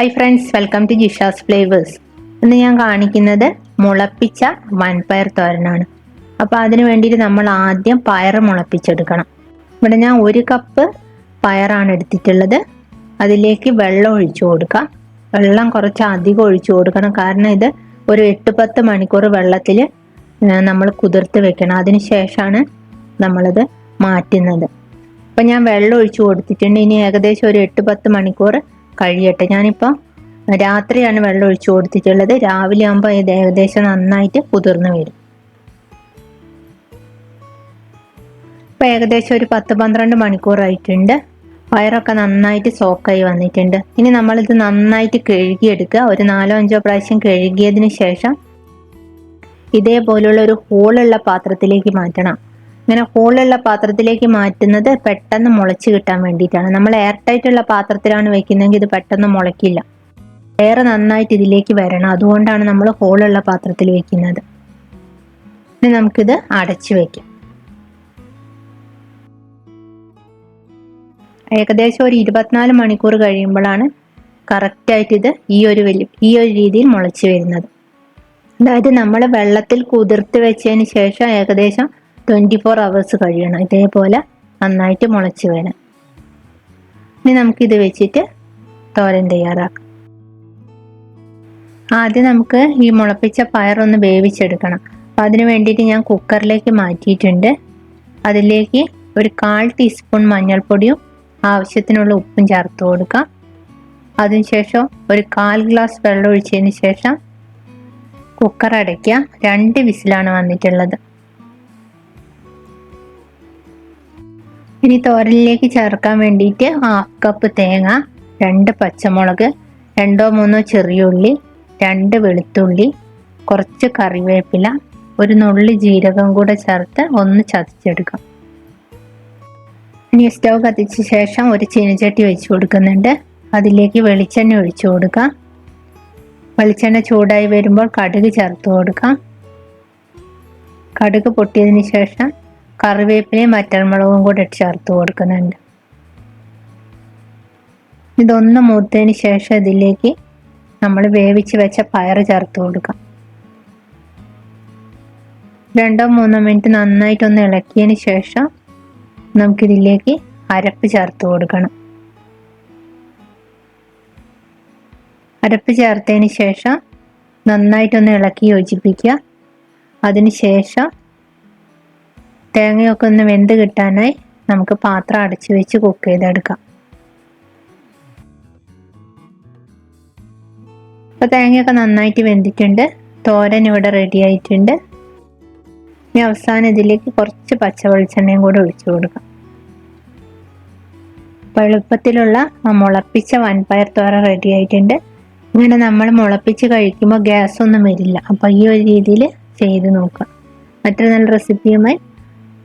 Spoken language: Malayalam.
Hi friends welcome to Jisha's flavours ഇന്ന് ഞാൻ കാണിക്കുന്നത് മുളപ്പിച്ച വൻപയർ തോരനാണ്. അപ്പോൾ അതിന് വേണ്ടിയിട്ട് നമ്മൾ ആദ്യം പയർ മുളപ്പിച്ചെടുക്കണം. ഇവിടെ ഞാൻ ഒരു കപ്പ് പയറാണ് എടുത്തിട്ടുള്ളത്. അതിലേക്ക് വെള്ളം ഒഴിച്ചു കൊടുക്കാം. വെള്ളം കുറച്ച് അധികം ഒഴിച്ചു കൊടുക്കണം. കാരണം ഇത് ഒരു എട്ട് പത്ത് മണിക്കൂർ വെള്ളത്തിൽ നമ്മൾ കുതിർത്ത് വെക്കണം. അതിന് ശേഷമാണ് നമ്മളിത് മാറ്റുന്നത്. അപ്പം ഞാൻ വെള്ളം ഒഴിച്ചു കൊടുത്തിട്ടുണ്ട്. ഇനി ഏകദേശം ഒരു എട്ട് പത്ത് മണിക്കൂർ കഴിയട്ടെ. ഞാനിപ്പോൾ രാത്രിയാണ് വെള്ളം ഒഴിച്ചു കൊടുത്തിട്ടുള്ളത്. രാവിലെ ആകുമ്പോൾ ഇത് ഏകദേശം നന്നായിട്ട് കുതിർന്ന് വരും ഇപ്പം ഏകദേശം ഒരു പത്ത് പന്ത്രണ്ട് മണിക്കൂറായിട്ടുണ്ട്. വയറൊക്കെ നന്നായിട്ട് സോക്കായി വന്നിട്ടുണ്ട്. ഇനി നമ്മളിത് നന്നായിട്ട് കഴുകിയെടുക്കുക. ഒരു നാലോ അഞ്ചോ പ്രാവശ്യം കഴുകിയതിന് ശേഷം ഇതേപോലുള്ള ഒരു ഹോളുള്ള പാത്രത്തിലേക്ക് മാറ്റണം. ഇങ്ങനെ ഹോളുള്ള പാത്രത്തിലേക്ക് മാറ്റുന്നത് പെട്ടെന്ന് മുളച്ച് കിട്ടാൻ വേണ്ടിയിട്ടാണ്. നമ്മൾ എയർ ടൈറ്റ് ഉള്ള പാത്രത്തിലാണ് വെക്കുന്നതെങ്കിൽ ഇത് പെട്ടെന്ന് മുളയ്ക്കില്ല എയർ നന്നായിട്ട് ഇതിലേക്ക് വരണം. അതുകൊണ്ടാണ് നമ്മൾ ഹോളുള്ള പാത്രത്തിൽ വെക്കുന്നത്. ഇനി നമുക്കിത് അടച്ചു വെക്കാം. ഏകദേശം ഒരു ഇരുപത്തിനാല് മണിക്കൂർ കഴിയുമ്പോഴാണ് കറക്റ്റായിട്ട് ഇത് ഈ ഒരു വലിയ ഈ ഒരു രീതിയിൽ മുളച്ച് വരുന്നത്. അതായത് നമ്മൾ വെള്ളത്തിൽ കുതിർത്ത് വെച്ചതിന് ശേഷം ഏകദേശം ട്വന്റി ഫോർ അവേഴ്സ് കഴിയണം. ഇതേപോലെ നന്നായിട്ട് മുളച്ച് വരാൻ ഇനി നമുക്കിത് വെച്ചിട്ട് തോരൻ തയ്യാറാക്കാം. ആദ്യം നമുക്ക് ഈ മുളപ്പിച്ച പയറൊന്ന് വേവിച്ചെടുക്കണം. അപ്പം അതിന് വേണ്ടിയിട്ട് ഞാൻ കുക്കറിലേക്ക് മാറ്റിയിട്ടുണ്ട്. അതിലേക്ക് ഒരു കാൽ ടീസ്പൂൺ മഞ്ഞൾപ്പൊടിയും ആവശ്യത്തിനുള്ള ഉപ്പും ചേർത്ത് കൊടുക്കാം. അതിനുശേഷം ഒരു കാൽ ഗ്ലാസ് വെള്ളം ഒഴിച്ചതിന് ശേഷം കുക്കർ അടയ്ക്കുക രണ്ട് വിസിലാണ് വന്നിട്ടുള്ളത്. ഇനി തോരനിലേക്ക് ചേർക്കാൻ വേണ്ടിയിട്ട് ഹാഫ് കപ്പ് തേങ്ങ രണ്ട് പച്ചമുളക് രണ്ടോ മൂന്നോ ചെറിയുള്ളി രണ്ട് വെളുത്തുള്ളി കുറച്ച് കറിവേപ്പില ഒരു നുള്ളി ജീരകം കൂടെ ചേർത്ത് ഒന്ന് ചതച്ചെടുക്കാം ഇനി സ്റ്റൗ കത്തിച്ച ശേഷം ഒരു ചീനച്ചട്ടി വെച്ച് കൊടുക്കുന്നുണ്ട്. അതിലേക്ക് വെളിച്ചെണ്ണ ഒഴിച്ചു കൊടുക്കാം വെളിച്ചെണ്ണ ചൂടായി വരുമ്പോൾ കടുക് ചേർത്ത് കൊടുക്കാം കടുക് പൊട്ടിയതിന് ശേഷം കറിവേപ്പിലയും വറ്റൽമുളകും കൂടെ ചേർത്ത് കൊടുക്കുന്നുണ്ട്. ഇതൊന്ന് മൂത്തതിന് ശേഷം ഇതിലേക്ക് നമ്മൾ വേവിച്ച് വെച്ച പയർ ചേർത്ത് കൊടുക്കാം. രണ്ടോ മൂന്നോ മിനിറ്റ് നന്നായിട്ടൊന്ന് ഇളക്കിയതിന് ശേഷം നമുക്കിതിലേക്ക് അരപ്പ് ചേർത്ത് കൊടുക്കണം. അരപ്പ് ചേർത്തതിന് ശേഷം നന്നായിട്ടൊന്ന് ഇളക്കി യോജിപ്പിക്കുക. അതിന് ശേഷം തേങ്ങയൊക്കെ ഒന്ന് വെന്ത് കിട്ടാനായി നമുക്ക് പാത്രം അടച്ചു വെച്ച് കുക്ക് ചെയ്തെടുക്കാം. അപ്പോൾ തേങ്ങയൊക്കെ നന്നായിട്ട് വെന്തിട്ടുണ്ട്. തോരൻ ഇവിടെ റെഡി ആയിട്ടുണ്ട്. ഇനി അവസാനം ഇതിലേക്ക് കുറച്ച് പച്ച വെളിച്ചെണ്ണയും കൂടെ ഒഴിച്ചു കൊടുക്കാം. അപ്പോൾ എളുപ്പത്തിലുള്ള മുളപ്പിച്ച വൻപയർ തോരൻ റെഡി ആയിട്ടുണ്ട്. ഇങ്ങനെ നമ്മൾ മുളപ്പിച്ച് കഴിക്കുമ്പോൾ ഗ്യാസ് ഒന്നും വരില്ല. അപ്പോൾ ഈ ഒരു രീതിയിൽ ചെയ്ത് നോക്കാം. മറ്റൊരു നല്ല റെസിപ്പിയുമായി